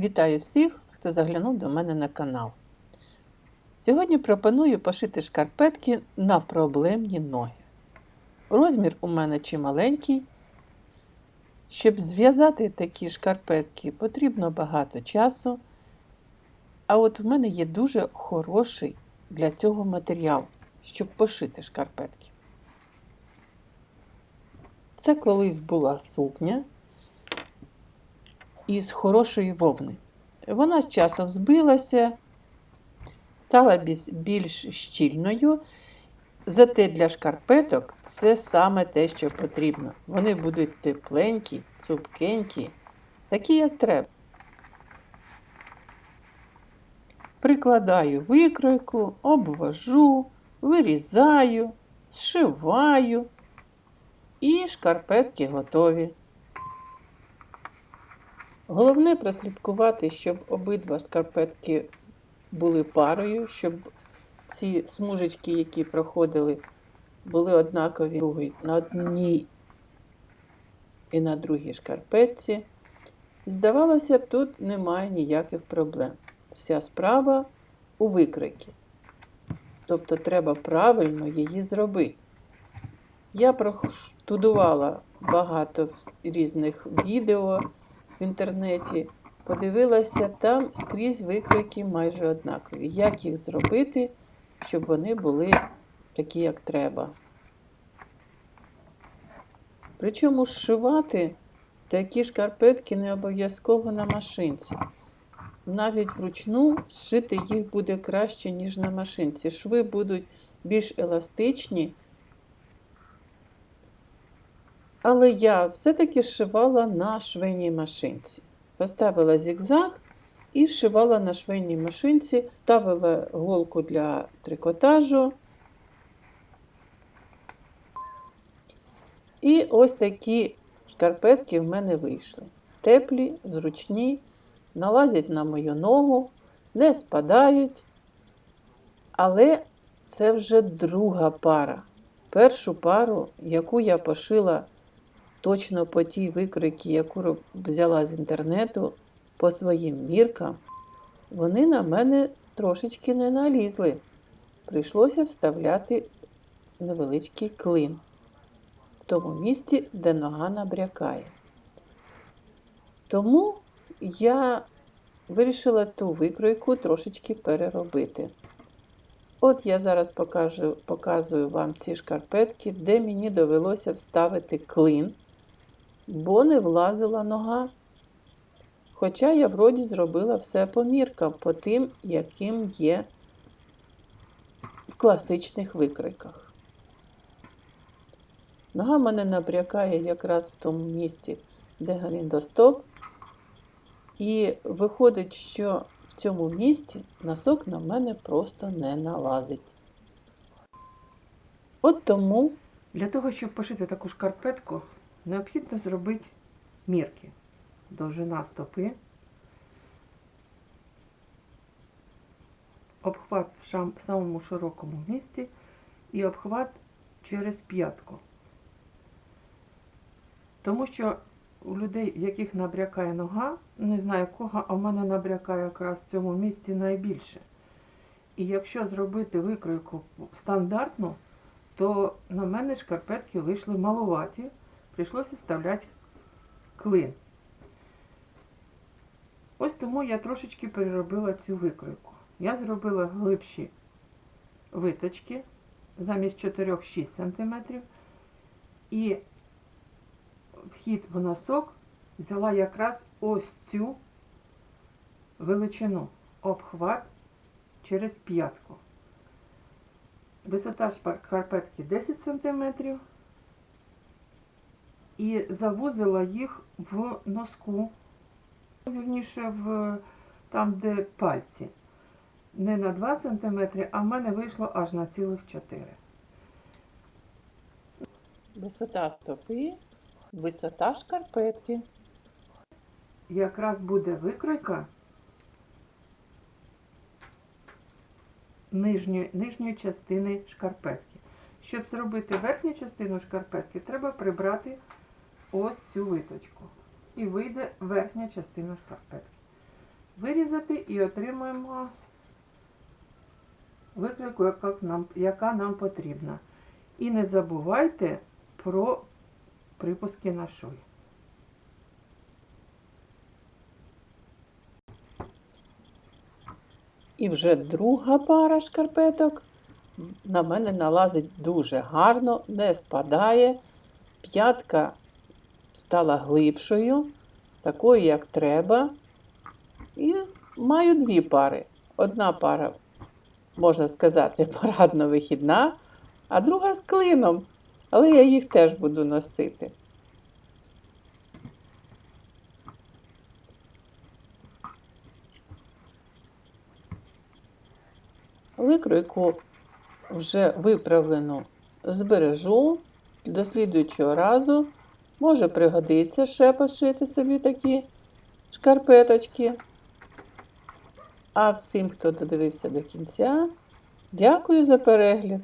Вітаю всіх, хто заглянув до мене на канал. Сьогодні пропоную пошити шкарпетки на проблемні ноги. Розмір у мене чималенький. Щоб зв'язати такі шкарпетки, потрібно багато часу. А от в мене є дуже хороший для цього матеріал, щоб пошити шкарпетки. Це колись була сукня із хорошої вовни. Вона з часом збилася, стала більш щільною. Зате для шкарпеток це саме те, що потрібно. Вони будуть тепленькі, цупкенькі, такі, як треба. Прикладаю викройку, обвожу, вирізаю, зшиваю і шкарпетки готові. Головне прослідкувати, щоб обидва шкарпетки були парою, щоб ці смужечки, які проходили, були однакові на одній і на другій шкарпетці. Здавалося б, тут немає ніяких проблем. Вся справа у викройці. Тобто треба правильно її зробити. Я проштудувала багато різних відео в інтернеті, подивилася там скрізь викройки майже однакові. Як їх зробити, щоб вони були такі, як треба. Причому зшивати такі шкарпетки не обов'язково на машинці. Навіть вручну зшити їх буде краще, ніж на машинці. Шви будуть більш еластичні. Але я все-таки шивала на швейній машинці. Поставила зігзаг і шивала на швейній машинці, ставила голку для трикотажу. І ось такі шкарпетки в мене вийшли. Теплі, зручні, налазять на мою ногу, не спадають. Але це вже друга пара. Першу пару, яку я пошила точно по тій викройці, яку взяла з інтернету по своїм міркам, вони на мене трошечки не налізли. Прийшлося вставляти невеличкий клин в тому місці, де нога набрякає. Тому я вирішила ту викройку трошечки переробити. От я зараз покажу, показую вам ці шкарпетки, де мені довелося вставити клин, бо не влазила нога. Хоча я вроді зробила все по міркам, по тим, яким є в класичних викройках. Нога мене набрякає якраз в тому місці, де галіндостоп. І виходить, що в цьому місці носок на мене просто не налазить. От тому Для того, щоб пошити таку шкарпетку, необхідно зробити мірки. Довжина стопи, обхват в самому широкому місці і обхват через п'ятку. Тому що у людей, в яких набрякає нога, не знаю кого, а в мене набрякає якраз в цьому місці найбільше. І якщо зробити викройку стандартну, то на мене шкарпетки вийшли малуваті, прийшлося вставляти клин. Ось тому я трошечки переробила цю викройку. Я зробила глибші виточки замість 4-6 см і вхід в носок взяла якраз ось цю величину обхват через п'ятку. Висота шкарпетки 10 см. І завузила їх в носку, вірніше, в, там, де пальці. Не на 2 см, а в мене вийшло аж на цілих 4. висота стопи, висота шкарпетки. Якраз буде викройка нижньої, нижньої частини шкарпетки. Щоб зробити верхню частину шкарпетки, треба прибрати ось цю виточку. І вийде верхня частина шкарпетки. вирізати і отримуємо викройку, яка нам, яка нам потрібна. І не забувайте про припуски на шви. І вже друга пара шкарпеток на мене налазить дуже гарно, не спадає. П'ятка стала глибшою, такою, як треба. І маю дві пари. Одна пара, можна сказати, парадно-вихідна, а друга з клином. Але я їх теж буду носити. Викройку вже виправлену збережу до слідуючого разу. Може пригодиться ще пошити собі такі шкарпеточки. А всім, хто додивився до кінця, дякую за перегляд.